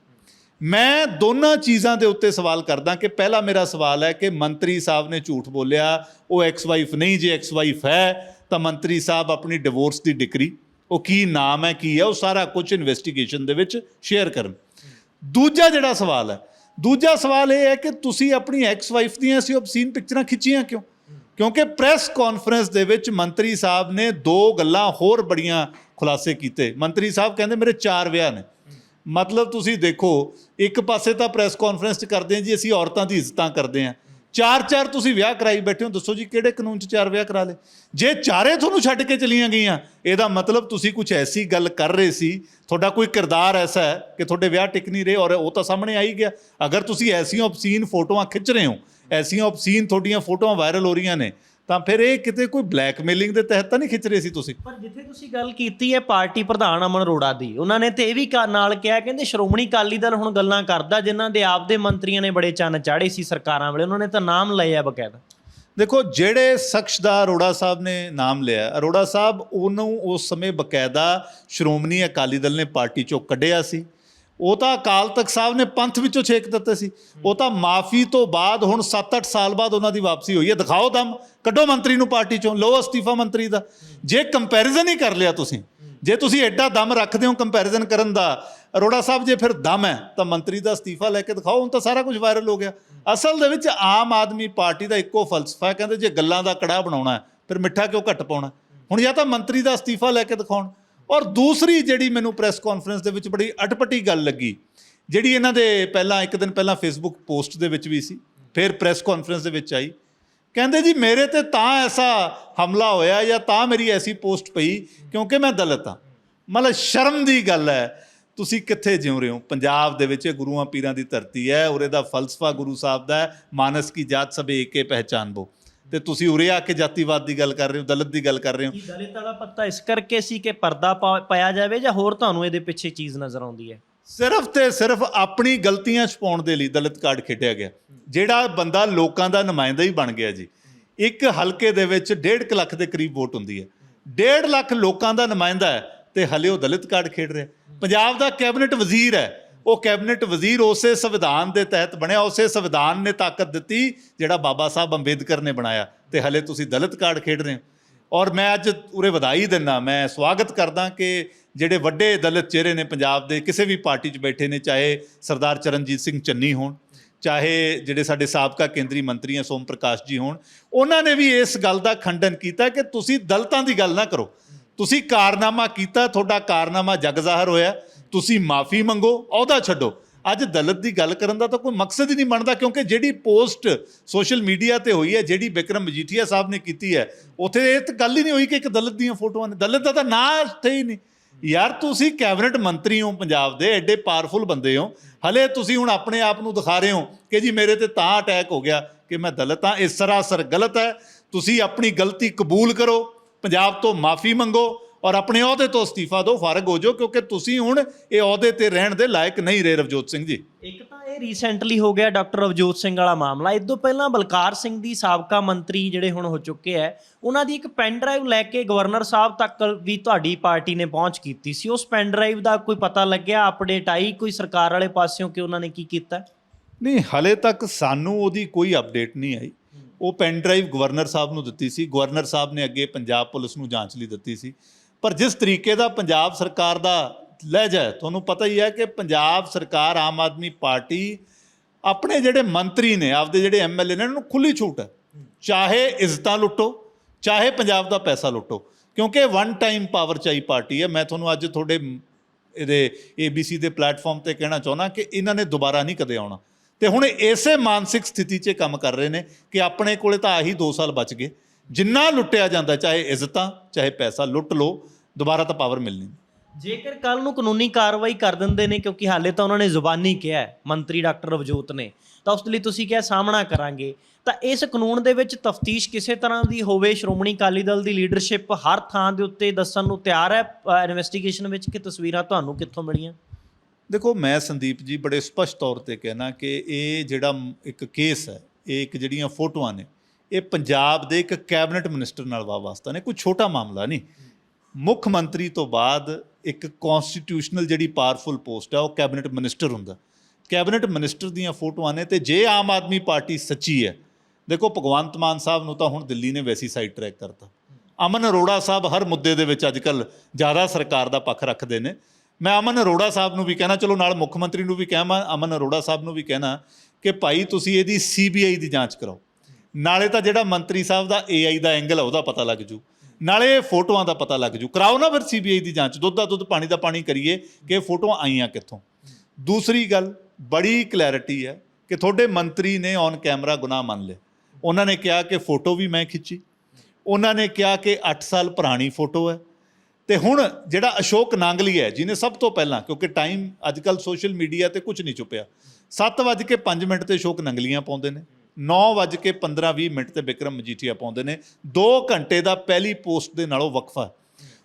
B: ਮੈਂ ਦੋਨਾਂ ਚੀਜ਼ਾਂ ਦੇ ਉੱਤੇ ਸਵਾਲ ਕਰਦਾ ਕਿ ਪਹਿਲਾ ਮੇਰਾ ਸਵਾਲ ਹੈ ਕਿ ਮੰਤਰੀ ਸਾਹਿਬ ਨੇ ਝੂਠ ਬੋਲਿਆ, ਉਹ ਐਕਸ ਵਾਈਫ ਨਹੀਂ, ਜੇ ਐਕਸ ਵਾਈਫ ਹੈ, ਤਾਂ ਮੰਤਰੀ ਸਾਹਿਬ ਆਪਣੀ ਡਿਵੋਰਸ ਦੀ ਡਿਕਰੀ, ਉਹ ਕੀ ਨਾਮ ਹੈ, ਕੀ ਹੈ, ਉਹ ਸਾਰਾ ਕੁਝ ਇਨਵੈਸਟੀਗੇਸ਼ਨ ਦੇ ਵਿੱਚ ਸ਼ੇਅਰ ਕਰਨ। ਦੂਜਾ ਜਿਹੜਾ ਸਵਾਲ ਹੈ, ਦੂਜਾ ਸਵਾਲ ਇਹ ਹੈ ਕਿ ਤੁਸੀਂ ਆਪਣੀ ਐਕਸ ਵਾਈਫ ਦੀਆਂ ਸੀ ਆਬਸੀਨ ਪਿਕਚਰਾਂ ਖਿੱਚੀਆਂ ਕਿਉਂ? ਕਿਉਂਕਿ ਪ੍ਰੈਸ ਕਾਨਫਰੰਸ ਦੇ ਵਿੱਚ ਮੰਤਰੀ ਸਾਹਿਬ ਨੇ ਦੋ ਗੱਲਾਂ ਹੋਰ ਬੜੀਆਂ ਖੁਲਾਸੇ ਕੀਤੇ। ਮੰਤਰੀ ਸਾਹਿਬ ਕਹਿੰਦੇ, ਮੇਰੇ ਚਾਰ ਵਿਆਹ ਨੇ। ਮਤਲਬ ਤੁਸੀਂ ਦੇਖੋ, ਇੱਕ ਪਾਸੇ ਤਾਂ ਪ੍ਰੈਸ ਕਾਨਫਰੰਸ 'ਚ ਕਰਦੇ ਆ ਜੀ, ਅਸੀਂ ਔਰਤਾਂ ਦੀ ਇੱਜ਼ਤਾਂ ਕਰਦੇ ਆ ਚਾਰ ਚਾਰ ਤੁਸੀਂ ਵਿਆਹ ਕਰਾਈ ਬੈਠੇ ਹੋ, ਦੱਸੋ ਜੀ ਕਿਹੜੇ ਕਾਨੂੰਨ 'ਚ ਚਾਰ ਵਿਆਹ ਕਰਾ ਲੇ ਜੇ ਚਾਰੇ ਤੁਹਾਨੂੰ ਛੱਡ ਕੇ ਚਲੀਆਂ ਗਈਆਂ, ਇਹਦਾ ਮਤਲਬ ਤੁਸੀਂ ਕੁਝ ਐਸੀ ਗੱਲ ਕਰ ਰਹੇ ਸੀ, ਤੁਹਾਡਾ ਕੋਈ ਕਿਰਦਾਰ ਐਸਾ ਹੈ ਕਿ ਤੁਹਾਡੇ ਵਿਆਹ ਟਿਕ ਨਹੀਂ ਰਹੇ ਔਰ ਉਹ ਤਾਂ ਸਾਹਮਣੇ ਆ ਹੀ ਗਿਆ। ਅਗਰ ਤੁਸੀਂ ਐਸੀਆਂ ਆਬਸੀਨ ਫੋਟੋਆਂ ਖਿੱਚ ਰਹੇ ਹੋ, ਐਸੀਆਂ ਆਬਸੀਨ ਤੁਹਾਡੀਆਂ ਫੋਟੋਆਂ ਵਾਇਰਲ ਹੋ ਰਹੀਆਂ ਨੇ ਤਾਂ ਫਿਰ ਇਹ ਕਿਤੇ ਕੋਈ ਬਲੈਕਮੇਲਿੰਗ ਦੇ ਤਹਿਤ ਤਾਂ ਨਹੀਂ ਖਿੱਚ ਰਹੇ ਸੀ ਤੁਸੀਂ?
A: ਪਰ ਜਿੱਥੇ ਤੁਸੀਂ ਗੱਲ ਕੀਤੀ ਹੈ ਪਾਰਟੀ ਪ੍ਰਧਾਨ ਅਮਨ ਅਰੋੜਾ ਦੀ ਉਹਨਾਂ ਨੇ ਤੇ ਇਹ ਵੀ ਨਾਲ ਕਿਹਾ ਕਹਿੰਦੇ ਸ਼੍ਰੋਮਣੀ ਅਕਾਲੀ ਦਲ ਹੁਣ ਗੱਲਾਂ ਕਰਦਾ ਜਿਨ੍ਹਾਂ ਦੇ ਆਪਦੇ ਮੰਤਰੀਆਂ ਨੇ ਬੜੇ ਚੰਨ ਚਾੜੇ ਸੀ ਸਰਕਾਰਾਂ ਵੇਲੇ ਉਹਨਾਂ ਨੇ ਤਾਂ ਨਾਮ ਲਏ ਆ ਬਕਾਇਦਾ।
B: ਦੇਖੋ ਜਿਹੜੇ ਸ਼ਖਸ ਦਾ ਅਰੋੜਾ ਸਾਹਿਬ ਨੇ ਨਾਮ ਲਿਆ ਅਰੋੜਾ ਸਾਹਿਬ ਉਹਨੂੰ ਉਸ ਸਮੇਂ ਬਕਾਇਦਾ ਸ਼੍ਰੋਮਣੀ ਅਕਾਲੀ ਦਲ ਨੇ ਪਾਰਟੀ ਚੋਂ ਕੱਢਿਆ ਸੀ। ਉਹ ਤਾਂ ਅਕਾਲ ਤਖਤ ਸਾਹਿਬ ਨੇ ਪੰਥ ਵਿੱਚੋਂ ਛੇਕ ਦਿੱਤੇ ਸੀ। ਉਹ ਤਾਂ ਮਾਫੀ ਤੋਂ ਬਾਅਦ ਹੁਣ 7-8 ਸਾਲ ਬਾਅਦ ਉਹਨਾਂ ਦੀ ਵਾਪਸੀ ਹੋਈ ਹੈ। ਦਿਖਾਓ ਦਮ, ਕੱਢੋ ਮੰਤਰੀ ਨੂੰ ਪਾਰਟੀ ਚੋਂ, ਲਓ ਅਸਤੀਫਾ ਮੰਤਰੀ ਦਾ। ਜੇ ਕੰਪੈਰੀਜ਼ਨ ਹੀ ਕਰ ਲਿਆ ਤੁਸੀਂ, ਜੇ ਤੁਸੀਂ ਐਡਾ ਦਮ ਰੱਖਦੇ ਹੋ ਕੰਪੈਰੀਜ਼ਨ ਕਰਨ ਦਾ, ਅਰੋੜਾ ਸਾਹਿਬ ਜੇ ਫਿਰ ਦਮ ਹੈ, ਤਾਂ ਮੰਤਰੀ ਦਾ ਅਸਤੀਫਾ ਲੈ ਕੇ ਦਿਖਾਓ। ਹੁਣ ਤਾਂ ਸਾਰਾ ਕੁਝ ਵਾਇਰਲ ਹੋ ਗਿਆ। ਅਸਲ ਦੇ ਵਿੱਚ ਆਮ ਆਦਮੀ ਪਾਰਟੀ ਦਾ ਇੱਕੋ ਫਲਸਫਾ ਹੈ, ਕਹਿੰਦੇ ਜੇ ਗੱਲਾਂ ਦਾ ਕੜਾਹ ਬਣਾਉਣਾ ਫਿਰ ਮਿੱਠਾ ਕਿਉਂ ਘੱਟ ਪਾਉਣਾ ਹੁਣ ਜਾਂ ਤਾਂ ਮੰਤਰੀ ਦਾ ਅਸਤੀਫਾ ਲੈ ਕੇ ਦਿਖਾਉਣ। ਔਰ ਦੂਸਰੀ ਜਿਹੜੀ ਮੈਨੂੰ ਪ੍ਰੈਸ ਕਾਨਫਰੰਸ ਦੇ ਵਿੱਚ ਬੜੀ ਅਟਪਟੀ ਗੱਲ ਲੱਗੀ, ਜਿਹੜੀ ਇਹਨਾਂ ਦੇ ਪਹਿਲਾਂ, ਇੱਕ ਦਿਨ ਪਹਿਲਾਂ ਫੇਸਬੁੱਕ ਪੋਸਟ ਦੇ ਵਿੱਚ ਵੀ ਸੀ, ਫਿਰ ਪ੍ਰੈਸ ਕਾਨਫਰੰਸ ਦੇ ਵਿੱਚ ਆਈ। ਕਹਿੰਦੇ ਜੀ, ਮੇਰੇ ਤੇ ਤਾਂ ਐਸਾ ਹਮਲਾ ਹੋਇਆ ਜਾਂ ਤਾਂ ਮੇਰੀ ਐਸੀ ਪੋਸਟ ਪਈ ਕਿਉਂਕਿ ਮੈਂ ਦਲਿਤ ਹਾਂ। ਮਤਲਬ ਸ਼ਰਮ ਦੀ ਗੱਲ ਹੈ, ਤੁਸੀਂ ਕਿੱਥੇ ਜਿਉ ਰਹੇ ਹੋ? ਪੰਜਾਬ ਦੇ ਵਿੱਚ ਗੁਰੂਆਂ ਪੀਰਾਂ ਦੀ ਧਰਤੀ ਹੈ ਉਰੇ ਦਾ ਫਲਸਫਾ ਗੁਰੂ ਸਾਹਿਬ ਦਾ ਹੈ, ਮਾਨਸ ਕੀ ਜਾਤ ਸਭੇ ਏਕੇ ਪਹਿਚਾਨ ਬੋ। ਤੇ ਤੁਸੀਂ ਉਰੇ ਆ ਕੇ ਜਾਤੀਵਾਦ ਦੀ ਗੱਲ ਕਰ ਰਹੇ ਹੋ ਦਲਿਤ ਦੀ ਗੱਲ ਕਰ ਰਹੇ ਹੋ।
A: ਕੀ ਦਲਿਤ ਵਾਲਾ ਪੱਤਾ ਇਸ ਕਰਕੇ ਸੀ ਕਿ ਪਰਦਾ ਪਾਇਆ ਜਾਵੇ ਜਾਂ ਹੋਰ ਤੁਹਾਨੂੰ ਇਹਦੇ ਪਿੱਛੇ ਚੀਜ਼ ਨਜ਼ਰ ਆਉਂਦੀ ਹੈ?
B: ਸਿਰਫ ਤੇ ਸਿਰਫ ਆਪਣੀ ਗਲਤੀਆਂ ਛਪਾਉਣ ਦੇ ਲਈ ਦਲਿਤ ਕਾਰਡ ਖੇਡਿਆ ਗਿਆ। ਜਿਹੜਾ ਬੰਦਾ ਲੋਕਾਂ ਦਾ ਨੁਮਾਇੰਦਾ ਹੀ ਬਣ ਗਿਆ ਜੀ। ਇੱਕ ਹਲਕੇ ਦੇ ਵਿੱਚ 1.5 ਲੱਖ ਦੇ ਕਰੀਬ ਵੋਟ ਹੁੰਦੀ ਹੈ। 1.5 ਲੱਖ ਲੋਕਾਂ ਦਾ ਨੁਮਾਇੰਦਾ ਹੈ ਤੇ ਹਲੇ ਉਹ ਦਲਿਤ ਕਾਰਡ ਖੇਡ ਰਿਹਾ। ਪੰਜਾਬ ਦਾ ਕੈਬਨਿਟ ਵਜ਼ੀਰ ਹੈ। ਉਹ ਕੈਬਨਿਟ ਵਜ਼ੀਰ ਉਸੇ ਸੰਵਿਧਾਨ ਦੇ ਤਹਿਤ ਬਣਿਆ, ਉਸੇ ਸੰਵਿਧਾਨ ਨੇ ਤਾਕਤ ਦਿੱਤੀ, ਜਿਹੜਾ ਬਾਬਾ ਸਾਹਿਬ ਅੰਬੇਦਕਰ ਨੇ ਬਣਾਇਆ। ਤੇ ਹਲੇ ਤੁਸੀਂ ਦਲਿਤ ਕਾਰਡ ਖੇਡ ਰਹੇ ਹੋ। ਔਰ ਮੈਂ ਅੱਜ ਉਰੇ ਵਧਾਈ ਦਿੰਦਾ, ਮੈਂ ਸਵਾਗਤ ਕਰਦਾ ਕਿ ਜਿਹੜੇ ਵੱਡੇ ਦਲਿਤ ਚਿਹਰੇ ਨੇ ਪੰਜਾਬ ਦੇ, ਕਿਸੇ ਵੀ ਪਾਰਟੀ 'ਚ ਬੈਠੇ ਨੇ, ਚਾਹੇ ਸਰਦਾਰ ਚਰਨਜੀਤ ਸਿੰਘ ਚੰਨੀ ਹੋਣ, ਚਾਹੇ ਜਿਹੜੇ ਸਾਡੇ ਸਾਬਕਾ ਕੇਂਦਰੀ ਮੰਤਰੀ ਆ ਸੋਮ ਪ੍ਰਕਾਸ਼ ਜੀ ਹੋਣ, ਉਹਨਾਂ ਨੇ ਵੀ ਇਸ ਗੱਲ ਦਾ ਖੰਡਨ ਕੀਤਾ ਕਿ ਤੁਸੀਂ ਦਲਤਾਂ ਦੀ ਗੱਲ ਨਾ ਕਰੋ। ਤੁਸੀਂ ਕਾਰਨਾਮਾ ਕੀਤਾ, ਤੁਹਾਡਾ ਕਾਰਨਾਮਾ ਜਗ ਜ਼ਾਹਰ ਹੋਇਆ। ਤੁਸੀਂ ਮਾਫੀ ਮੰਗੋ, ਅਹੁਦਾ ਛੱਡੋ। ਅੱਜ ਦਲਤ ਦੀ ਗੱਲ ਕਰਨ ਦਾ ਤਾਂ ਕੋਈ ਮਕਸਦ ਹੀ ਨਹੀਂ ਬਣਦਾ, ਕਿਉਂਕਿ ਜਿਹੜੀ ਪੋਸਟ ਸੋਸ਼ਲ ਮੀਡੀਆ ਤੇ ਹੋਈ ਹੈ, ਜਿਹੜੀ ਬਿਕਰਮ ਮਜੀਠੀਆ ਸਾਹਿਬ ਨੇ ਕੀਤੀ ਹੈ, ਉੱਥੇ ਇਹ ਤਾਂ ਗੱਲ ਹੀ ਨਹੀਂ ਹੋਈ ਕਿ ਇੱਕ ਦਲਤ ਦੀਆਂ ਫੋਟੋਆਂ ਨੇ। ਦਲਤ ਦਾ ਤਾਂ ਨਾਂ ਉੱਥੇ ਹੀ ਨਹੀਂ। ਯਾਰ ਤੁਸੀਂ ਕੈਬਨਿਟ ਮੰਤਰੀ ਹੋ ਪੰਜਾਬ ਦੇ, ਐਡੇ ਪਾਵਰਫੁਲ ਬੰਦੇ ਹੋ। ਹਲੇ ਤੁਸੀਂ ਹੁਣ ਆਪਣੇ ਆਪ ਨੂੰ ਦਿਖਾ ਰਹੇ ਹੋ ਕਿ ਜੀ ਮੇਰੇ ਤੇ ਤਾਂ ਅਟੈਕ ਹੋ ਗਿਆ ਕਿ ਮੈਂ ਦਲਿਤ ਹਾਂ, ਇਹ ਸਰਾਸਰ ਗਲਤ ਹੈ। ਤੁਸੀਂ ਆਪਣੀ ਗਲਤੀ ਕਬੂਲ ਕਰੋ, ਪੰਜਾਬ ਤੋਂ ਮਾਫੀ ਮੰਗੋ ਔਰ ਆਪਣੇ ਅਹੁਦੇ ਤੋਂ ਅਸਤੀਫਾ ਦਿਓ ਫਾਰਗ ਹੋ ਜਾਓ ਕਿਉਂਕਿ ਤੁਸੀਂ ਹੁਣ ਇਹ ਅਹੁਦੇ ਤੇ ਰਹਿਣ ਦੇ ਲਾਇਕ ਨਹੀਂ ਰਹੇ ਰਵਜੋਤ ਸਿੰਘ ਜੀ।
A: ਇੱਕ ਤਾਂ ਇਹ ਰੀਸੈਂਟਲੀ ਹੋ ਗਿਆ ਡਾਕਟਰ ਅਵਜੋਤ ਸਿੰਘ ਵਾਲਾ ਮਾਮਲਾ। ਇਸ ਤੋਂ ਪਹਿਲਾਂ ਬਲਕਾਰ ਸਿੰਘ ਦੀ ਸਾਬਕਾ ਮੰਤਰੀ ਜਿਹੜੇ ਹੁਣ ਹੋ ਚੁੱਕੇ ਐ ਉਹਨਾਂ ਦੀ ਇੱਕ ਪੈਨ ਡਰਾਈਵ ਲੈ ਕੇ ਗਵਰਨਰ ਸਾਹਿਬ ਤੱਕ ਵੀ ਤੁਹਾਡੀ ਪਾਰਟੀ ਨੇ ਪਹੁੰਚ ਕੀਤੀ ਸੀ। ਉਸ ਪੈਨ ਡਰਾਈਵ ਦਾ ਕੋਈ ਪਤਾ ਲੱਗਿਆ? ਅਪਡੇਟ ਆਈ ਕੋਈ ਸਰਕਾਰ ਵਾਲੇ ਪਾਸਿਓਂ ਕਿ ਉਹਨਾਂ ਨੇ ਕੀ ਕੀਤਾ?
B: ਨਹੀਂ ਹਲੇ ਤੱਕ ਸਾਨੂੰ ਉਹਦੀ ਕੋਈ ਅਪਡੇਟ ਨਹੀਂ ਆਈ। ਉਹ ਪੈਨ ਡਰਾਈਵ ਗਵਰਨਰ ਸਾਹਿਬ ਨੂੰ ਦਿੱਤੀ ਸੀ। ਗਵਰਨਰ ਸਾਹਿਬ ਨੇ ਅੱਗੇ ਪੰਜਾਬ ਪੁਲਿਸ ਨੂੰ ਜਾਂਚ ਲਈ ਦਿੱਤੀ ਸੀ। ਪਰ ਜਿਸ ਤਰੀਕੇ ਦਾ ਪੰਜਾਬ ਸਰਕਾਰ ਦਾ ਲਹਿਜਾ ਹੈ, ਤੁਹਾਨੂੰ ਪਤਾ ਹੀ ਹੈ ਕਿ ਪੰਜਾਬ ਸਰਕਾਰ ਆਮ ਆਦਮੀ ਪਾਰਟੀ ਆਪਣੇ ਜਿਹੜੇ ਮੰਤਰੀ ਨੇ, ਆਪਦੇ ਜਿਹੜੇ ਐਮਐਲਏ ਨੇ, ਉਹਨਾਂ ਨੂੰ ਖੁੱਲੀ ਛੂਟ ਹੈ। ਚਾਹੇ ਇੱਜ਼ਤਾਂ ਲੁੱਟੋ, ਚਾਹੇ ਪੰਜਾਬ ਦਾ ਪੈਸਾ ਲੁੱਟੋ, ਕਿਉਂਕਿ ਵਨ ਟਾਈਮ ਪਾਵਰ ਚਾਈ ਪਾਰਟੀ ਹੈ। ਮੈਂ ਤੁਹਾਨੂੰ ਅੱਜ ਤੁਹਾਡੇ ਇਹਦੇ ABC ਦੇ ਪਲੇਟਫਾਰਮ ਤੇ ਕਹਿਣਾ ਚਾਹੁੰਦਾ ਕਿ ਇਹਨਾਂ ਨੇ ਦੁਬਾਰਾ ਨਹੀਂ ਕਦੇ ਆਉਣਾ। ਤੇ ਹੁਣ ਇਸੇ ਮਾਨਸਿਕ ਸਥਿਤੀ 'ਚ ਕੰਮ ਕਰ ਰਹੇ ਨੇ ਕਿ ਆਪਣੇ ਕੋਲੇ ਤਾਂ ਆਹੀ 2 ਸਾਲ ਬਚ ਗਏ। ਜਿੰਨਾ ਲੁੱਟਿਆ ਜਾਂਦਾ, ਚਾਹੇ ਇੱਜ਼ਤਾਂ, ਚਾਹੇ ਪੈਸਾ, ਲੁੱਟ ਲਓ। ਦੁਬਾਰਾ ਤਾਂ ਪਾਵਰ ਮਿਲਣੀ।
A: ਜੇਕਰ ਕੱਲ ਨੂੰ ਕਾਨੂੰਨੀ ਕਾਰਵਾਈ ਕਰ ਦਿੰਦੇ ਨੇ ਕਿਉਂਕਿ ਹਾਲੇ ਤਾਂ ਉਹਨਾਂ ਨੇ ਜ਼ੁਬਾਨੀ ਕਿਹਾ ਹੈ ਮੰਤਰੀ ਡਾਕਟਰ ਅਵਜੋਤ ਨੇ ਤਾਂ ਉਸ ਲਈ ਤੁਸੀਂ ਕਿਹਾ ਸਾਹਮਣਾ ਕਰਾਂਗੇ? ਤਾਂ ਇਸ ਕਾਨੂੰਨ ਦੇ ਵਿੱਚ ਤਫਤੀਸ਼ ਕਿਸੇ ਤਰ੍ਹਾਂ ਦੀ ਹੋਵੇ ਸ਼੍ਰੋਮਣੀ ਅਕਾਲੀ ਦਲ ਦੀ ਲੀਡਰਸ਼ਿਪ ਹਰ ਥਾਂ ਦੇ ਉੱਤੇ ਦੱਸਣ ਨੂੰ ਤਿਆਰ ਹੈ ਇਨਵੈਸਟੀਗੇਸ਼ਨ ਵਿੱਚ ਕਿ ਤਸਵੀਰਾਂ ਤੁਹਾਨੂੰ ਕਿੱਥੋਂ ਮਿਲੀਆਂ?
B: ਦੇਖੋ ਮੈਂ ਸੰਦੀਪ ਜੀ ਬੜੇ ਸਪਸ਼ਟ ਤੌਰ ਤੇ ਕਹਿਣਾ ਕਿ ਇਹ ਜਿਹੜਾ ਮ- ਇੱਕ ਕੇਸ ਹੈ ਇਹ ਇੱਕ ਜਿਹੜੀਆਂ ਫੋਟੋਆਂ ਨੇ ਇਹ ਪੰਜਾਬ ਦੇ ਇੱਕ ਕੈਬਨਿਟ ਮਿਨਿਸਟਰ ਨਾਲ ਵਾ ਵਾਸਤਾ ਨੇ ਕੋਈ ਛੋਟਾ ਮਾਮਲਾ ਨਹੀਂ। ਮੁੱਖ ਮੰਤਰੀ ਤੋਂ ਬਾਅਦ ਇੱਕ ਕਨਸਟੀਟਿਊਸ਼ਨਲ ਜਿਹੜੀ ਪਾਵਰਫੁਲ ਪੋਸਟ ਆ, ਉਹ ਕੈਬਨਿਟ ਮਿਨਿਸਟਰ ਹੁੰਦਾ। ਕੈਬਨਿਟ ਮਿਨਿਸਟਰ ਦੀਆਂ ਫੋਟੋਆਂ ਨੇ ਤੇ ਜੇ ਆਮ ਆਦਮੀ ਪਾਰਟੀ ਸੱਚੀ ਹੈ, ਦੇਖੋ ਭਗਵੰਤ ਮਾਨ ਸਾਹਿਬ ਨੂੰ ਤਾਂ ਹੁਣ ਦਿੱਲੀ ਨੇ ਵੈਸੀ ਸਾਈਡ ਟਰੈਕ ਕਰਤਾ। ਅਮਨ ਅਰੋੜਾ ਸਾਹਿਬ ਹਰ ਮੁੱਦੇ ਦੇ ਵਿੱਚ ਅੱਜਕੱਲ ਜ਼ਿਆਦਾ ਸਰਕਾਰ ਦਾ ਪੱਖ ਰੱਖਦੇ ਨੇ। ਮੈਂ ਅਮਨ ਅਰੋੜਾ ਸਾਹਿਬ ਨੂੰ ਵੀ ਕਹਿਣਾ, ਚਲੋ ਨਾਲ ਮੁੱਖ ਮੰਤਰੀ ਨੂੰ ਵੀ ਕਹਾਂ ਅਮਨ ਅਰੋੜਾ ਸਾਹਿਬ ਨੂੰ ਵੀ ਕਹਿਣਾ ਕਿ ਭਾਈ ਤੁਸੀਂ ਇਹਦੀ ਸੀਬੀਆਈ ਦੀ ਜਾਂਚ ਕਰਾਓ। ਨਾਲੇ ਤਾਂ ਜਿਹੜਾ ਮੰਤਰੀ ਸਾਹਿਬ ਦਾ ਏਆਈ ਦਾ ਐਂਗਲ ਹੈ ਉਹਦਾ ਪਤਾ ਲੱਗ ਜੂ। ਨਾਲੇ ਫੋਟੋਆਂ ਦਾ ਪਤਾ ਲੱਗ ਜੂ। ਕਰਾਓ ਨਾ ਫਿਰ ਸੀਬੀਆਈ ਦੀ ਜਾਂਚ, ਦੁੱਧ ਦਾ ਦੁੱਧ, ਪਾਣੀ ਦਾ ਪਾਣੀ ਕਰੀਏ ਕਿ ਇਹ ਫੋਟੋਆਂ ਆਈਆਂ ਕਿੱਥੋਂ। ਦੂਸਰੀ ਗੱਲ, ਬੜੀ ਕਲੈਰਿਟੀ ਹੈ ਕਿ ਤੁਹਾਡੇ ਮੰਤਰੀ ਨੇ ਔਨ ਕੈਮਰਾ ਗੁਨਾਹ ਮੰਨ ਲਿਆ। ਉਹਨਾਂ ਨੇ ਕਿਹਾ ਕਿ ਫੋਟੋ ਵੀ ਮੈਂ ਖਿੱਚੀ। ਉਹਨਾਂ ਨੇ ਕਿਹਾ ਕਿ 8 ਸਾਲ ਪੁਰਾਣੀ ਫੋਟੋ ਹੈ। ਤੇ ਹੁਣ ਜਿਹੜਾ ਅਸ਼ੋਕ ਨਾਂਗਲੀ ਹੈ, ਜਿਹਨੇ ਸਭ ਤੋਂ ਪਹਿਲਾਂ, ਕਿਉਂਕਿ ਟਾਈਮ ਅੱਜਕੱਲ ਸੋਸ਼ਲ ਮੀਡੀਆ ਤੇ ਕੁਝ ਨਹੀਂ ਚੁੱਪਿਆ 7:05 ਮਿੰਟ ਤੇ ਅਸ਼ੋਕ ਨੰਗਲੀਆਂ ਪਾਉਂਦੇ ਨੇ। 9:15-20 ਮਿੰਟ ਤੇ ਵਿਕਰਮ ਮਜੀਠੀਆ ਪਾਉਂਦੇ ਨੇ। 2 ਘੰਟੇ ਦਾ ਪਹਿਲੀ ਪੋਸਟ ਦੇ ਨਾਲੋਂ ਵਕਫਾ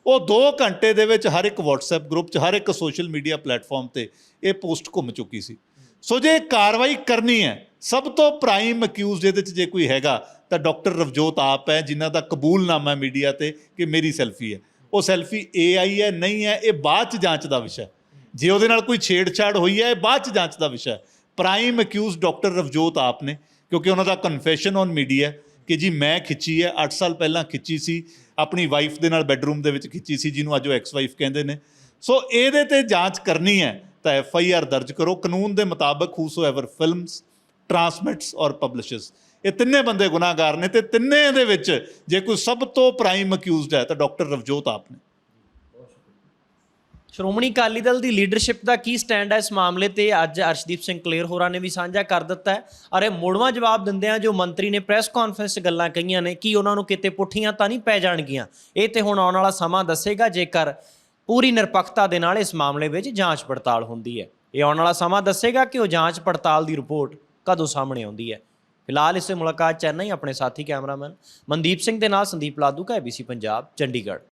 B: ਉਹ 2 ਘੰਟੇ ਦੇ ਵਿੱਚ ਹਰ ਇੱਕ WhatsApp ਗਰੁੱਪ 'ਚ, ਹਰ ਇੱਕ ਸੋਸ਼ਲ ਮੀਡੀਆ ਪਲੇਟਫਾਰਮ ਤੇ ਇਹ ਪੋਸਟ ਘੁੰਮ ਚੁੱਕੀ ਸੀ। ਸੋ ਜੇ ਕਾਰਵਾਈ ਕਰਨੀ ਹੈ, ਸਭ ਤੋਂ ਪ੍ਰਾਈਮ ਅਕਿਊਜ਼ਡ ਇਹਦੇ 'ਚ ਜੇ ਕੋਈ ਹੈਗਾ, ਤਾਂ ਡਾਕਟਰ ਰਵਜੋਤ ਆਪ ਹੈ, ਜਿਨ੍ਹਾਂ ਦਾ ਕਬੂਲਨਾਮਾ ਮੀਡੀਆ ਤੇ ਕਿ ਮੇਰੀ ਸੈਲਫੀ ਹੈ। ਉਹ ਸੈਲਫੀ AI ਹੈ, ਨਹੀਂ ਹੈ, ਇਹ ਬਾਅਦ 'ਚ ਜਾਂਚ ਦਾ ਵਿਸ਼ਾ ਜੇ ਉਹਦੇ ਨਾਲ ਕੋਈ ਛੇੜਛਾੜ ਹੋਈ ਹੈ, ਇਹ ਬਾਅਦ 'ਚ ਜਾਂਚ ਦਾ ਵਿਸ਼ਾ ਪ੍ਰਾਈਮ ਅਕਿਊਜ਼ ਡਾਕਟਰ ਰਵਜੋਤ ਆਪ ਨੇ। ਕਿਉਂਕਿ ਉਹਨਾਂ ਦਾ ਕਨਫੈਸ਼ਨ ਔਨ ਮੀਡੀਆ ਕਿ ਜੀ ਮੈਂ ਖਿੱਚੀ ਹੈ 8 ਸਾਲ ਪਹਿਲਾਂ ਖਿੱਚੀ ਸੀ, ਆਪਣੀ ਵਾਈਫ ਦੇ ਨਾਲ ਬੈੱਡਰੂਮ ਦੇ ਵਿੱਚ ਖਿੱਚੀ ਸੀ, ਜਿਹਨੂੰ ਅੱਜ ਉਹ ਐਕਸ ਵਾਈਫ ਕਹਿੰਦੇ ਨੇ। ਸੋ ਇਹਦੇ ਤੇ ਜਾਂਚ ਕਰਨੀ ਹੈ, ਤਾਂ ਐਫ ਆਈ ਆਰ ਦਰਜ ਕਰੋ, ਕਾਨੂੰਨ ਦੇ ਮੁਤਾਬਕ ਹੂਸੋਐਵਰ ਫਿਲਮਸ ਟਰਾਂਸਮਿਟਸ ਔਰ ਪਬਲਿਸ਼ਸ ਇਹ ਤਿੰਨੇ ਬੰਦੇ ਗੁਨਾਹਗਾਰ ਨੇ ਤੇ ਤਿੰਨੇ ਦੇ ਵਿੱਚ ਜੇ ਕੋਈ ਸਭ ਤੋਂ ਪ੍ਰਾਈਮ ਅਕਿਊਜ਼ਡ ਹੈ, ਤਾਂ ਡਾਕਟਰ ਰਵਜੋਤ ਆਪ ਨੇ।
A: ਸ਼੍ਰੋਮਣੀ ਅਕਾਲੀ ਦਲ ਦੀ ਲੀਡਰਸ਼ਿਪ ਦਾ ਕੀ ਸਟੈਂਡ ਹੈ ਇਸ ਮਾਮਲੇ ਤੇ? ਅੱਜ ਅਰਸ਼ਦੀਪ ਸਿੰਘ ਕਲੇਰ ਹੋਰਾਂ ਨੇ ਵੀ ਸਾਂਝਾ ਕਰ ਦਿੱਤਾ ਹੈ। ਅਰੇ ਮੋੜਵਾਂ ਜਵਾਬ ਦਿੰਦਿਆਂ ਜੋ ਮੰਤਰੀ ਨੇ ਪ੍ਰੈਸ ਕਾਨਫਰੰਸ 'ਚ ਗੱਲਾਂ ਕਹੀਆਂ ਨੇ, ਕਿ ਉਹਨਾਂ ਨੂੰ ਕਿਤੇ ਪੁੱਠੀਆਂ ਤਾਂ ਨਹੀਂ ਪੈ ਜਾਣਗੀਆਂ? ਇਹ ਤੇ ਹੁਣ ਆਉਣ ਵਾਲਾ ਸਮਾਂ ਦੱਸੇਗਾ, ਜੇਕਰ ਪੂਰੀ ਨਿਰਪੱਖਤਾ ਦੇ ਨਾਲ ਇਸ ਮਾਮਲੇ ਵਿੱਚ ਜਾਂਚ ਪੜਤਾਲ ਹੁੰਦੀ ਹੈ। ਇਹ ਆਉਣ ਵਾਲਾ ਸਮਾਂ ਦੱਸੇਗਾ ਕਿ ਉਹ ਜਾਂਚ ਪੜਤਾਲ ਦੀ ਰਿਪੋਰਟ ਕਦੋਂ ਸਾਹਮਣੇ ਆਉਂਦੀ ਹੈ। ਫਿਲਹਾਲ ਇਸੇ ਮੁਲਾਕਾਤ ਚੈਨਈ ਆਪਣੇ ਸਾਥੀ ਕੈਮਰਾਮੈਨ ਮਨਦੀਪ ਸਿੰਘ ਦੇ ਨਾਲ ਸੰਦੀਪ ਲਾਦੂ ਕਾ ABC ਪੰਜਾਬ, ਚੰਡੀਗੜ੍ਹ।